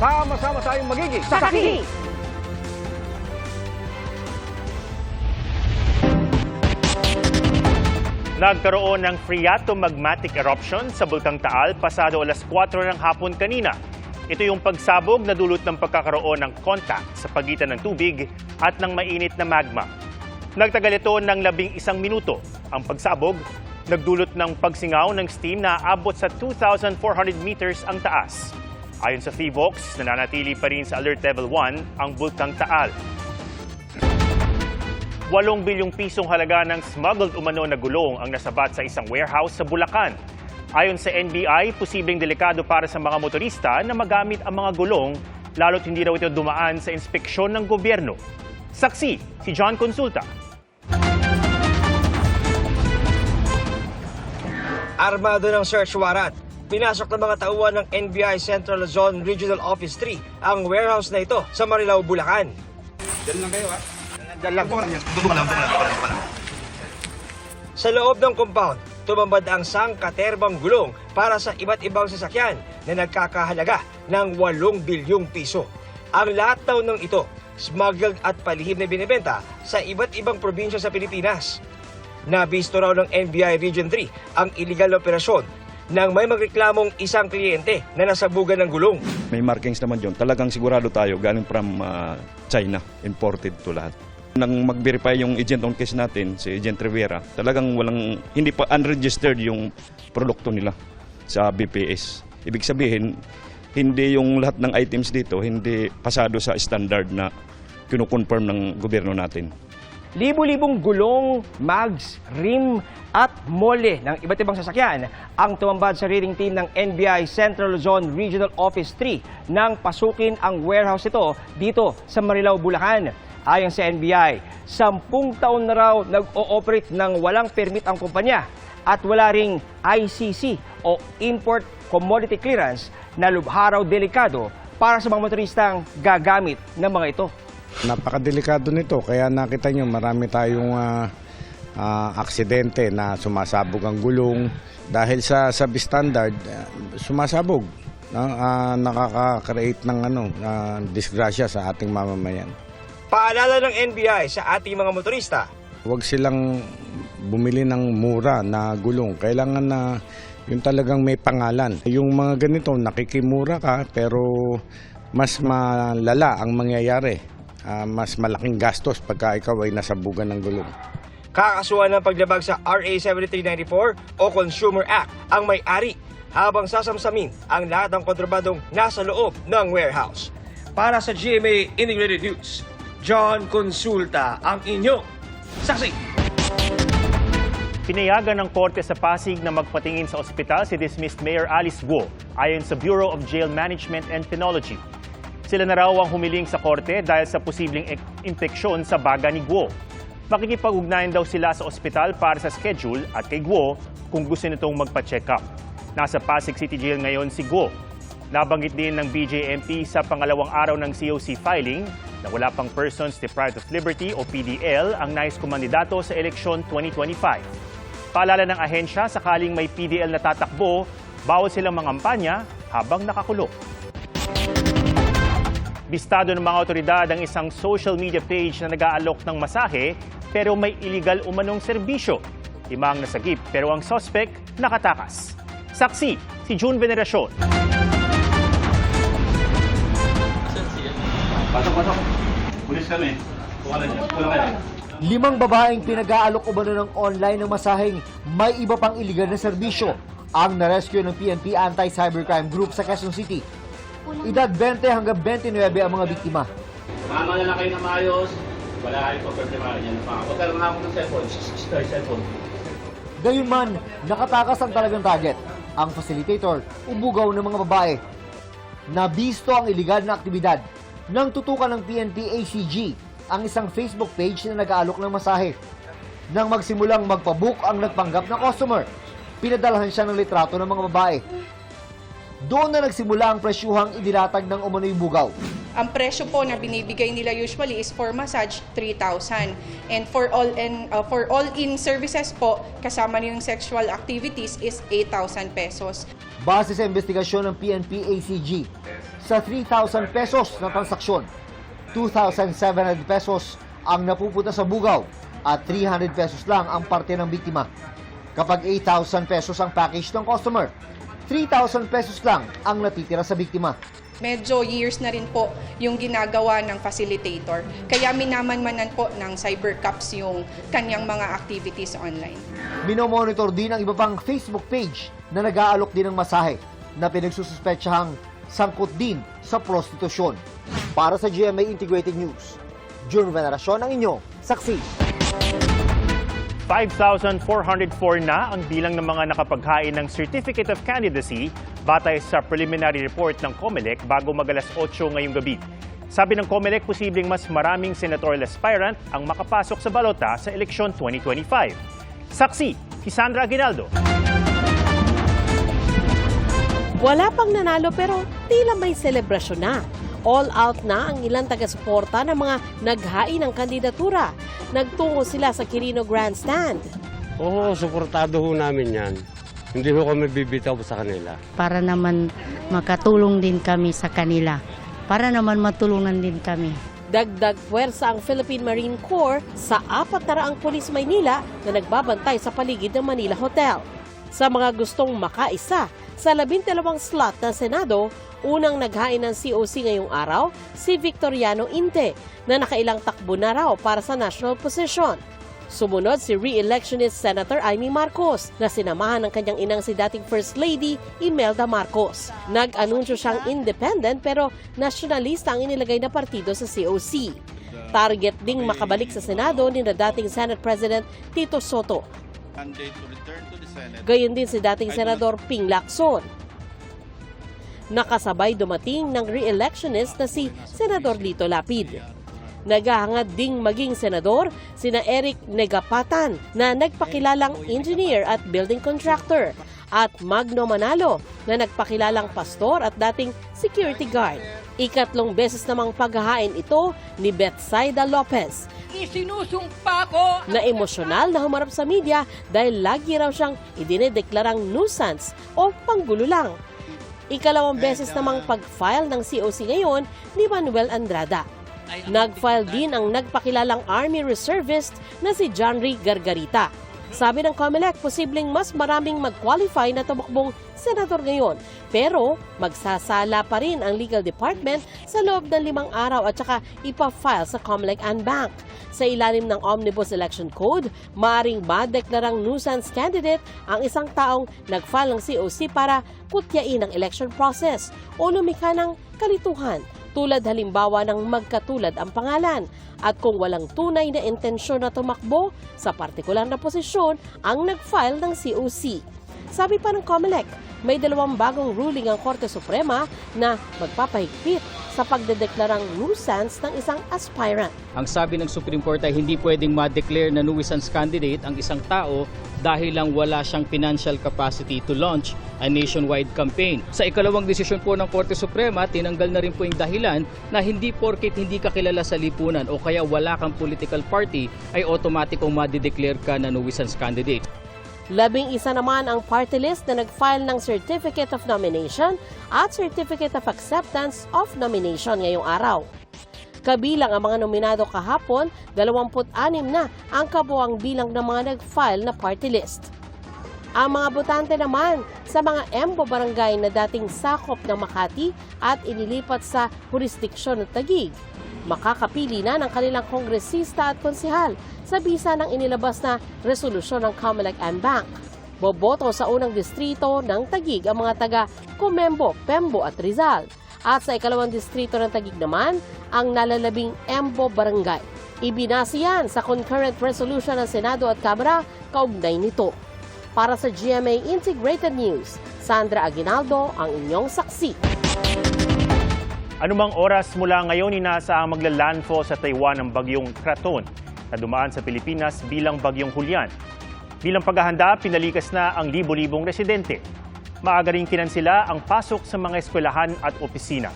Sama-sama tayong magiging Saksi! Nagkaroon ng phreatomagmatic eruption sa Bulkang Taal pasado alas 4 ng hapon kanina. Ito yung pagsabog na dulot ng pagkakaroon ng contact sa pagitan ng tubig at ng mainit na magma. Nagtagal ito ng labing isang minuto. Ang pagsabog, nagdulot ng pagsingaw ng steam na abot sa 2,400 meters ang taas. Ayon sa FIVOX, nananatili pa rin sa Alert Level 1 ang Bulkang Taal. 8 bilyong pisong halaga ng smuggled umano na gulong ang nasabat sa isang warehouse sa Bulacan. Ayon sa NBI, posibleng delikado para sa mga motorista na magamit ang mga gulong lalo't hindi raw ito dumaan sa inspeksyon ng gobyerno. Saksi, si John Consulta. Armado ng search warrant. Pinasok ng mga tauhan ng NBI Central Luzon Regional Office 3 ang warehouse na ito sa Marilao, Bulacan. Sa loob ng compound, tumambad ang sangkaterbang gulong para sa iba't ibang sasakyan na nagkakahalaga ng 8 bilyong piso. Ang lahat daw ng ito, smuggled at palihim na binibenta sa iba't ibang probinsya sa Pilipinas. Nabisto raw ng NBI Region 3 ang illegal na operasyon nang may magreklamong isang kliyente na nasabugan ng gulong. May markings naman yun. Talagang sigurado tayo galing from ah, China. Imported to lahat. Nang mag-verify yung agent on case natin, si Agent Rivera, talagang walang, hindi pa unregistered yung produkto nila sa BPS. Ibig sabihin, hindi yung lahat ng items dito, hindi pasado sa standard na kinukonfirm ng gobyerno natin. Libo-libong gulong, mags, rim at mole ng iba't ibang sasakyan ang tumambad sa reading team ng NBI Central Luzon Regional Office 3 nang pasukin ang warehouse ito dito sa Marilao, Bulacan. Ayon sa NBI, sampung taon na raw nag-ooperate ng walang permit ang kumpanya at wala ring ICC o Import Commodity Clearance na lubha raw delikado para sa mga motoristang gagamit ng mga ito. Napakadelikado nito kaya nakita nyo marami tayong ah, ah, aksidente na sumasabog ang gulong dahil sa substandard ah, sumasabog no? Ah, nakaka-create ng ano ah, disgrasya sa ating mamamayan. Paalala ng NBI sa ating mga motorista, Huwag silang bumili ng mura na gulong. Kailangan na yung talagang may pangalan. Yung mga ganito, nakikimura ka pero mas malala ang mangyayari. Ah, mas malaking gastos pagka ikaw ay nasabugan ng gulong. kakasuhan ng paglabag sa RA 7394 o Consumer Act ang may-ari habang sasamsamin ang lahat ng kontrabandong nasa loob ng warehouse. Para sa GMA Integrated News, John Consulta ang inyong saksi. Pinayagan ng korte sa Pasig na magpatingin sa ospital si dismissed Mayor Alice Guo ayon sa Bureau of Jail Management and Penology. Sila na raw ang humiling sa korte dahil sa posibleng ek- impeksyon sa baga ni Guo. Makikipag-ugnayan daw sila sa ospital para sa schedule at kay Guo kung gusto nitong magpa-check up. Nasa Pasig City Jail ngayon si Guo. Nabanggit din ng BJMP sa pangalawang araw ng COC filing na wala pang Persons Deprived of Liberty o PDL ang nais kumandidato sa eleksyon 2025. Paalala ng ahensya, sakaling may PDL na tatakbo, bawal silang mangampanya habang nakakulong. Bistado ng mga otoridad ang isang social media page na nag-aalok ng masahe pero may illegal umanong serbisyo. Lima ang nasagip pero ang suspect nakatakas. Saksi, si June Veneracion. Pasok, pasok. Pulis kami. Limang babaeng pinag-aalok umano ng online ng masaheng may iba pang iligal na serbisyo ang narescue ng PNP Anti-Cybercrime Group sa Quezon City. Edad 20 hanggang 29 ang mga biktima. Mama na kayo na maayos. Wala kayong pagproblema niyan. Huwag ka lang ako ng cellphone. Sorry, cellphone. Gayunman, nakatakas ang talagang target. Ang facilitator, umugaw ng mga babae. Nabisto ang iligal na aktibidad nang tutukan ng PNP ACG ang isang Facebook page na nag-aalok ng masahe. Nang magsimulang magpabook ang nagpanggap na customer, pinadalhan siya ng litrato ng mga babae. Doon na nagsimula ang presyuhang inilatag ng umano'y bugaw. Ang presyo po na binibigay nila usually is for massage 3,000 and for all in uh, for all in services po kasama yung sexual activities is 8,000 pesos. Base sa investigasyon ng PNP ACG, sa 3,000 pesos na transaksyon. 2,700 pesos ang napupunta sa bugaw at 300 pesos lang ang parte ng biktima. Kapag 8,000 pesos ang package ng customer, 3,000 pesos lang ang natitira sa biktima. Medyo years na rin po yung ginagawa ng facilitator. Kaya minamanmanan po ng cybercops yung kanyang mga activities online. Minomonitor din ang iba pang Facebook page na nag-aalok din ng masahe na pinagsususpetsahang sangkot din sa prostitusyon. Para sa GMA Integrated News, June Veneracion ang inyong saksi. 5,404 na ang bilang ng mga nakapaghain ng Certificate of Candidacy batay sa preliminary report ng COMELEC bago magalas 8 ngayong gabi. Sabi ng COMELEC, posibleng mas maraming senatorial aspirant ang makapasok sa balota sa eleksyon 2025. Saksi, si Sandra Aguinaldo. Wala pang nanalo pero tila may selebrasyon na. All out na ang ilang taga-suporta ng mga naghain ng kandidatura. Nagtungo sila sa Quirino Grandstand. Oo, suportado ho namin yan. Hindi ho kami bibitaw sa kanila. para naman makatulong din kami sa kanila. Para naman matulungan din kami. Dagdag puwersa ang Philippine Marine Corps sa apat na raang pulis Maynila na nagbabantay sa paligid ng Manila Hotel. Sa mga gustong makaisa sa labintalawang slot ng Senado, unang naghain ng COC ngayong araw si Victoriano Inte na nakailang takbo na raw para sa national position. Sumunod si re-electionist Senator Amy Marcos na sinamahan ng kanyang inang si dating First Lady Imelda Marcos. Nag-anunsyo siyang independent pero nationalista ang inilagay na partido sa COC. Target ding makabalik sa Senado ni na dating Senate President Tito Soto. Gayon din si dating Senador Ping Lacson. Nakasabay dumating ng re-electionist na si Senador Lito Lapid. Naghahangad ding maging senador sina Eric Negapatan na nagpakilalang engineer at building contractor at Magno Manalo na nagpakilalang pastor at dating security guard. Ikatlong beses namang paghahain ito ni Betsaida Lopez Isinusumpa ko na emosyonal na humarap sa media dahil lagi raw siyang idinedeklarang nuisance o panggulo lang. Ikalawang beses namang pag-file ng COC ngayon ni Manuel Andrada. Nag-file din ang nagpakilalang Army Reservist na si John Ray Gargarita. Sabi ng COMELEC, posibleng mas maraming mag-qualify na tumakbong senador ngayon. Pero magsasala pa rin ang legal department sa loob ng limang araw at saka ipa-file sa COMELEC and Bank. Sa ilalim ng Omnibus Election Code, maaring madeklarang nuisance candidate ang isang taong nag-file ng COC para kutyain ang election process o lumikha ng kalituhan tulad halimbawa ng magkatulad ang pangalan at kung walang tunay na intensyon na tumakbo sa partikular na posisyon ang nag-file ng COC. Sabi pa ng COMELEC, may dalawang bagong ruling ang Korte Suprema na magpapahigpit sa pagdedeklarang nuisance ng isang aspirant. Ang sabi ng Supreme Court ay hindi pwedeng ma-declare na nuisance candidate ang isang tao dahil lang wala siyang financial capacity to launch a nationwide campaign. Sa ikalawang desisyon po ng Korte Suprema, tinanggal na rin po yung dahilan na hindi porket hindi ka kilala sa lipunan o kaya wala kang political party ay automatikong ma-declare ka na nuisance candidate. Labing isa naman ang party list na nag-file ng Certificate of Nomination at Certificate of Acceptance of Nomination ngayong araw. Kabilang ang mga nominado kahapon, 26 na ang kabuang bilang ng mga nag-file na party list. Ang mga botante naman sa mga Embo Barangay na dating sakop ng Makati at inilipat sa jurisdiksyon ng Tagig, makakapili na ng kanilang kongresista at konsihal sa bisa ng inilabas na resolusyon ng Comelec and Bank. Boboto sa unang distrito ng Tagig ang mga taga Comembo, Pembo at Rizal. At sa ikalawang distrito ng Tagig naman, ang nalalabing Embo Barangay. Ibinasi yan sa concurrent resolution ng Senado at Kamara kaugnay nito. Para sa GMA Integrated News, Sandra Aguinaldo ang inyong saksi. Anumang oras mula ngayon inasa ang maglalandfall sa Taiwan ang bagyong Kraton na dumaan sa Pilipinas bilang bagyong Hulyan. Bilang paghahanda, pinalikas na ang libo-libong residente. Maaga ring kinansila ang pasok sa mga eskwelahan at opisina.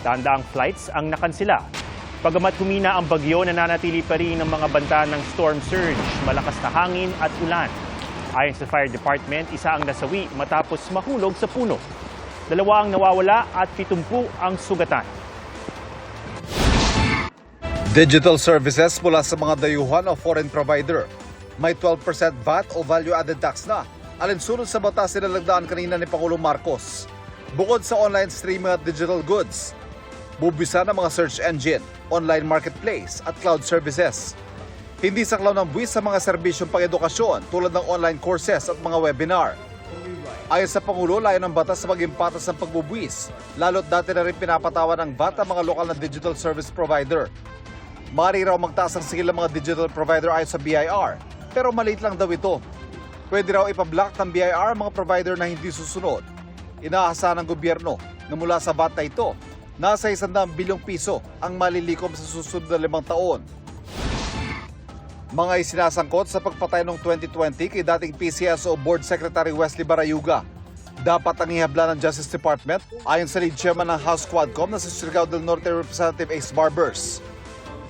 Daandaang flights ang nakansila. Pagamat humina ang bagyo, nananatili pa rin ang mga banta ng storm surge, malakas na hangin at ulan. Ayon sa Fire Department, isa ang nasawi matapos mahulog sa puno. Dalawa ang nawawala at 70 ang sugatan. Digital services mula sa mga dayuhan o foreign provider. May 12% VAT o value-added tax na. Alinsunod sa batas nilalagdaan kanina ni Pangulong Marcos. Bukod sa online streaming at digital goods, bubisa ng mga search engine, online marketplace at cloud services. Hindi saklaw ng buwis sa mga serbisyong pang-edukasyon tulad ng online courses at mga webinar. Ayon sa Pangulo, layo ng batas sa maging patas ng pagbubuwis, lalo't dati na rin pinapatawan ng VAT ang mga lokal na digital service provider. Mari raw magtaas ang sigil ng mga digital provider ayon sa BIR, pero maliit lang daw ito. Pwede raw ipablock ng BIR mga provider na hindi susunod. Inaasahan ng gobyerno na mula sa VAT na ito, nasa 100 bilyong piso ang malilikom sa susunod na limang taon. Mga isinasangkot sa pagpatay noong 2020 kay dating PCSO Board Secretary Wesley Barayuga. Dapat ang ihabla ng Justice Department ayon sa lead chairman ng House Quadcom na si Surigao del Norte Representative Ace Barbers.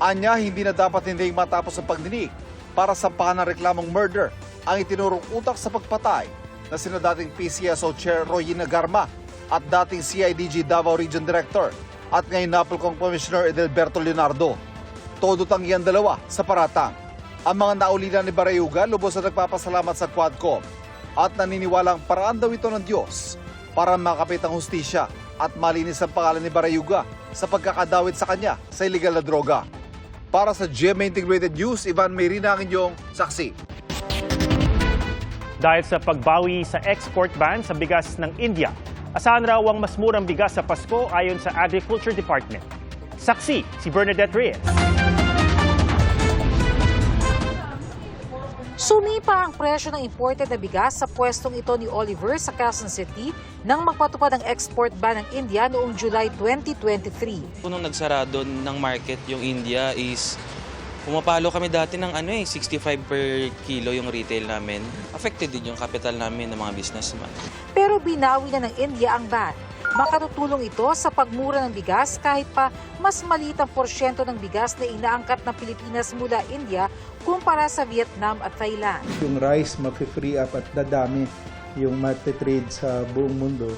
Anya, hindi na dapat hindi matapos ang pagdinig para sampahan ng reklamong murder ang itinurong utak sa pagpatay na sina dating PCSO Chair Royina Garma at dating CIDG Davao Region Director at ngayon Napolcom Commissioner Edelberto Leonardo. Todo tanggihan dalawa sa paratang. Ang mga naulila ni Barayuga lubos na nagpapasalamat sa Quadcom at naniniwalang paraan daw ito ng Diyos para makapit ang hustisya at malinis ang pangalan ni Barayuga sa pagkakadawit sa kanya sa illegal na droga. Para sa GMA Integrated News, Ivan Mayrina ang inyong saksi. Dahil sa pagbawi sa export ban sa bigas ng India, asahan raw ang mas murang bigas sa Pasko ayon sa Agriculture Department. Saksi si Bernadette Reyes. Sumipa ang presyo ng imported na bigas sa pwestong ito ni Oliver sa Quezon City nang magpatupad ang export ban ng India noong July 2023. Nung nagsarado ng market yung India is pumapalo kami dati ng ano eh, 65 per kilo yung retail namin. Affected din yung capital namin ng mga businessman. Pero binawi na ng India ang ban. Makatutulong ito sa pagmura ng bigas kahit pa mas maliit ang porsyento ng bigas na inaangkat ng Pilipinas mula India kumpara sa Vietnam at Thailand. Yung rice mapi-free up at dadami yung matitrade sa buong mundo.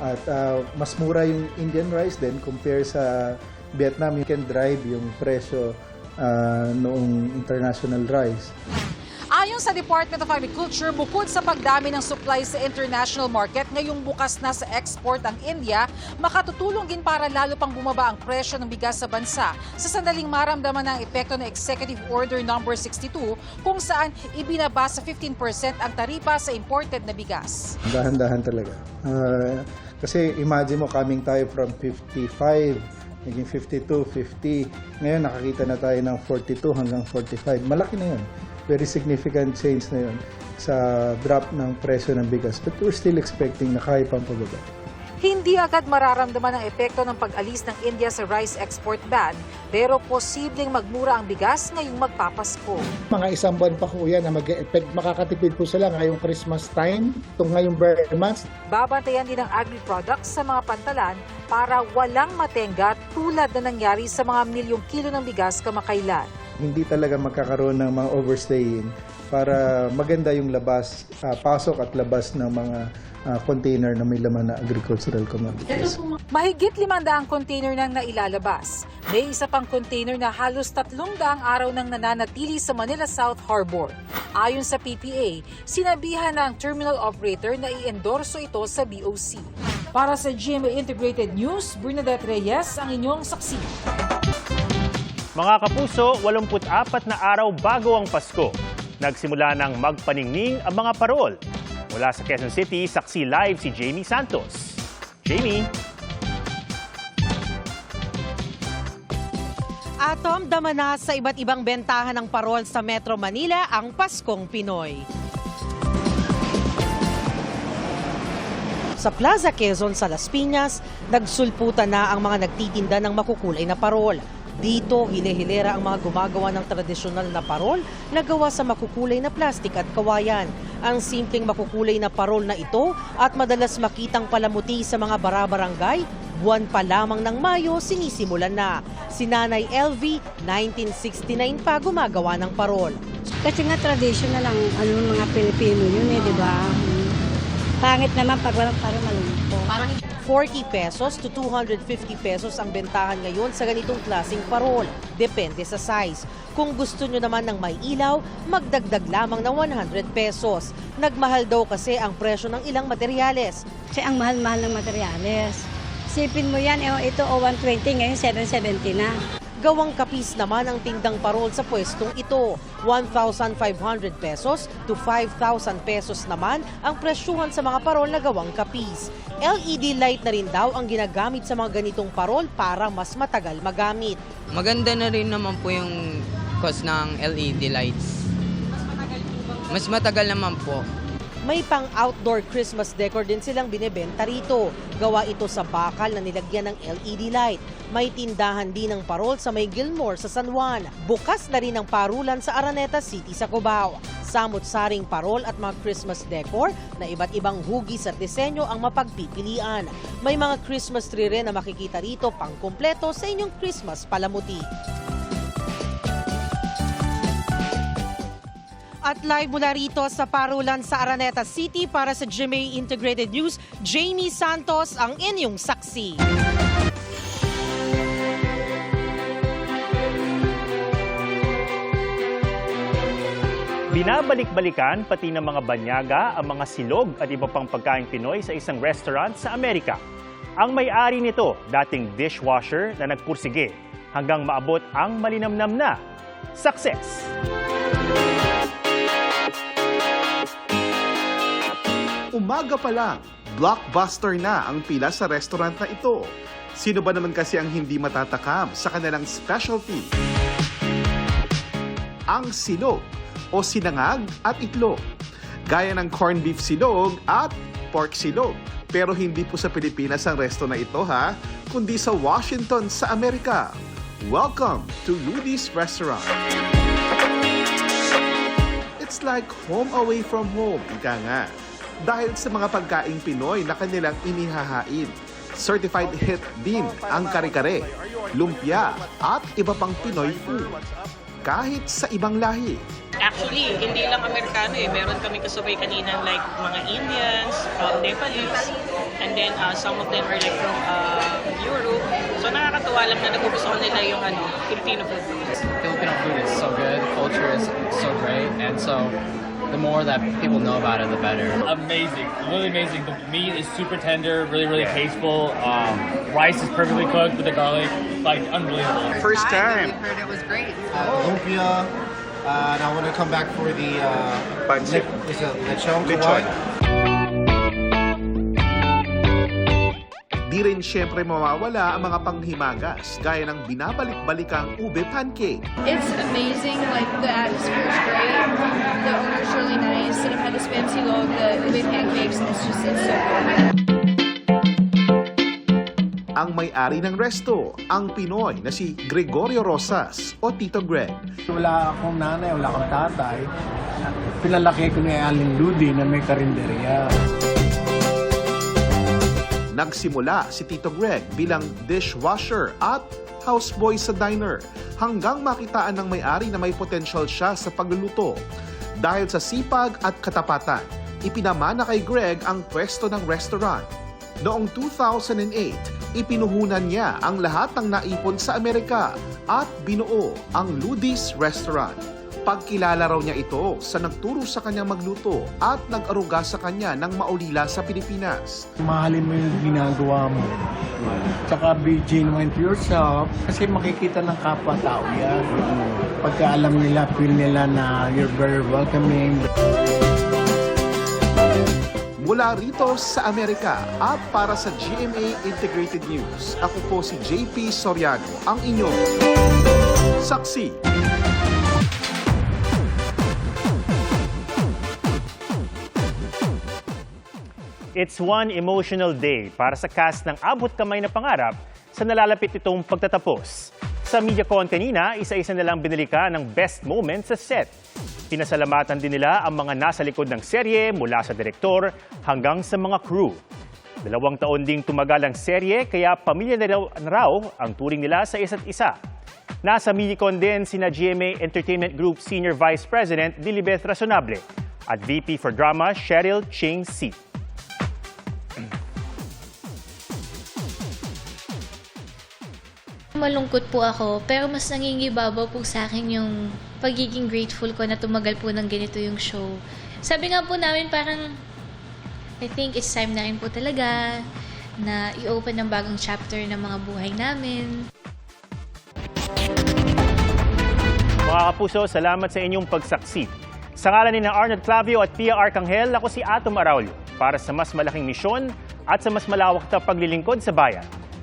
At ah, mas mura yung Indian rice din compare sa Vietnam. You can drive yung presyo ah, noong international rice. Sa Department of Agriculture, bukod sa pagdami ng supply sa international market, ngayong bukas na sa export ang India, makatutulong din para lalo pang bumaba ang presyo ng bigas sa bansa sa sandaling maramdaman ng epekto ng Executive Order No. 62 kung saan ibinaba sa 15% ang taripa sa imported na bigas. Dahan-dahan talaga. Ah, kasi imagine mo coming tayo from 55 naging 52, 50. Ngayon nakakita na tayo ng 42 hanggang 45. Malaki na yun. Very significant change na yun sa drop ng presyo ng bigas. But we're still expecting na kaya pang pababa. Hindi agad mararamdaman ang epekto ng pag-alis ng India sa rice export ban, pero posibleng magmura ang bigas ngayong magpapasko. Mga isang buwan pa po yan na mag-effect. Makakatipid po sila ngayong Christmas time, itong ngayong bare months. Babantayan din ang agri-products sa mga pantalan para walang matengga tulad na nangyari sa mga milyong kilo ng bigas kamakailan. Hindi talaga magkakaroon ng mga overstaying para maganda yung labas, ah, pasok at labas ng mga ah, container na may laman na agricultural commodities. Mahigit 500 container nang nailalabas. May isa pang container na halos 300 araw nang nananatili sa Manila South Harbor. Ayon sa PPA, sinabihan na ang terminal operator na i-endorso ito sa BOC. Para sa GMA Integrated News, Bernadette Reyes ang inyong saksi. Mga kapuso, 84 na araw bago ang Pasko. Nagsimula ng magpaningning ang mga parol. Mula sa Quezon City, saksi live si Jamie Santos. Jamie? Atom dama na sa iba't ibang bentahan ng parol sa Metro Manila ang Paskong Pinoy. Sa Plaza Quezon sa Las Piñas, nagsulputan na ang mga nagtitinda ng makukulay na parol. Dito, hile-hilera ang mga gumagawa ng tradisyonal na parol na gawa sa makukulay na plastik at kawayan. Ang simpleng makukulay na parol na ito at madalas makitang palamuti sa mga barabarangay, buwan pa lamang ng Mayo sinisimulan na. Si Nanay LV, 1969 pa gumagawa ng parol. Kasi nga traditional lang ano mga Pilipino yun eh, di ba? Pangit naman pag walang parang malumpo. 40 pesos to 250 pesos ang bentahan ngayon sa ganitong klaseng parol. Depende sa size. Kung gusto nyo naman ng may ilaw, magdagdag lamang ng 100 pesos. Nagmahal daw kasi ang presyo ng ilang materyales. Kasi ang mahal-mahal ng materyales. Sipin mo yan, eh, ito o 120, ngayon 770 na. Gawang kapis naman ang tindang parol sa pwestong ito. 1,500 pesos to 5,000 pesos naman ang presyuhan sa mga parol na gawang kapis. LED light na rin daw ang ginagamit sa mga ganitong parol para mas matagal magamit. Maganda na rin naman po yung cost ng LED lights. Mas matagal naman po. May pang outdoor Christmas decor din silang binebenta rito. Gawa ito sa bakal na nilagyan ng LED light. May tindahan din ng parol sa may Gilmore sa San Juan. Bukas na rin ang parulan sa Araneta City sa Cubao. Samot-saring parol at mga Christmas decor na iba't ibang hugis at disenyo ang mapagpipilian. May mga Christmas tree rin na makikita rito pang kumpleto sa inyong Christmas palamuti. At live mula rito sa Parulan sa Araneta City para sa GMA Integrated News, Jamie Santos ang inyong saksi. Binabalik-balikan pati ng mga banyaga ang mga silog at iba pang pagkain Pinoy sa isang restaurant sa Amerika. Ang may-ari nito, dating dishwasher na nagpursige hanggang maabot ang malinamnam na success. Umaga pa lang, blockbuster na ang pila sa restaurant na ito. Sino ba naman kasi ang hindi matatakam sa kanilang specialty? Ang silog o sinangag at itlog. Gaya ng corned beef silog at pork silog. Pero hindi po sa Pilipinas ang resto na ito ha, kundi sa Washington sa Amerika. Welcome to Ludi's Restaurant. It's like home away from home, ika nga. Dahil sa mga pagkaing Pinoy na kanilang inihahain. Certified hit din ang kare-kare, lumpia at iba pang Pinoy food. Kahit sa ibang lahi. Actually, hindi lang Amerikano eh. Meron kami kasabay kanina like mga Indians, um, Nepalese, and then uh, some of them are like from uh, Europe. So nakakatuwa lang na nagugustuhan nila yung ano, Filipino food. Filipino food is so good, culture is so great, and so the more that people know about it, the better. Amazing, really amazing. The meat is super tender, really, really tasteful. Um, rice is perfectly cooked with the garlic, like unbelievable. First time. I heard it was great. Uh, lumpia, uh, and I want to come back for the uh, Pancit. Is it lechon? Lechon. Di rin syempre mawawala ang mga panghimagas gaya ng binabalik-balikang ube pancake. It's amazing. Like the atmosphere is great. The owner's really nice. And I've had the spam silog, the ube pancakes, and it's just it's so good. Ang may-ari ng resto, ang Pinoy na si Gregorio Rosas o Tito Greg. Wala akong nanay, wala akong tatay. Pinalaki ko ni Aling Ludi na may karinderya. Nagsimula si Tito Greg bilang dishwasher at houseboy sa diner hanggang makitaan ng may-ari na may potensyal siya sa pagluluto. Dahil sa sipag at katapatan, ipinamana kay Greg ang pwesto ng restaurant. Noong 2008, ipinuhunan niya ang lahat ng naipon sa Amerika at binuo ang Ludi's Restaurant. Pagkilala raw niya ito sa nagturo sa kanyang magluto at nag-aruga sa kanya ng maulila sa Pilipinas. Mahalin mo yung ginagawa mo. Tsaka be genuine to yourself kasi makikita ng kapwa-tao yan. Pagka alam nila, feel nila na you're very welcoming. Mula rito sa Amerika at para sa GMA Integrated News, ako po si JP Soriano, ang inyong saksi. It's one emotional day para sa cast ng Abot Kamay na Pangarap sa nalalapit itong pagtatapos. Sa MediaCon kanina, isa-isa nilang binilika ng best moment sa set. Pinasalamatan din nila ang mga nasa likod ng serye mula sa direktor hanggang sa mga crew. Dalawang taon ding tumagal ang serye kaya pamilya na raw, ang turing nila sa isa't isa. Nasa MediaCon din sina GMA Entertainment Group Senior Vice President Lilibeth Razonable at VP for Drama Cheryl Ching Si. Malungkot po ako, pero mas nangingibabaw po sa akin yung pagiging grateful ko na tumagal po ng ganito yung show. Sabi nga po namin parang, I think it's time na rin po talaga na i-open ng bagong chapter ng mga buhay namin. Mga kapuso, salamat sa inyong pagsaksi. Sa ngalan ni Arnold Clavio at Pia Arcangel, ako si Atom Araulio para sa mas malaking misyon at sa mas malawak na paglilingkod sa bayan.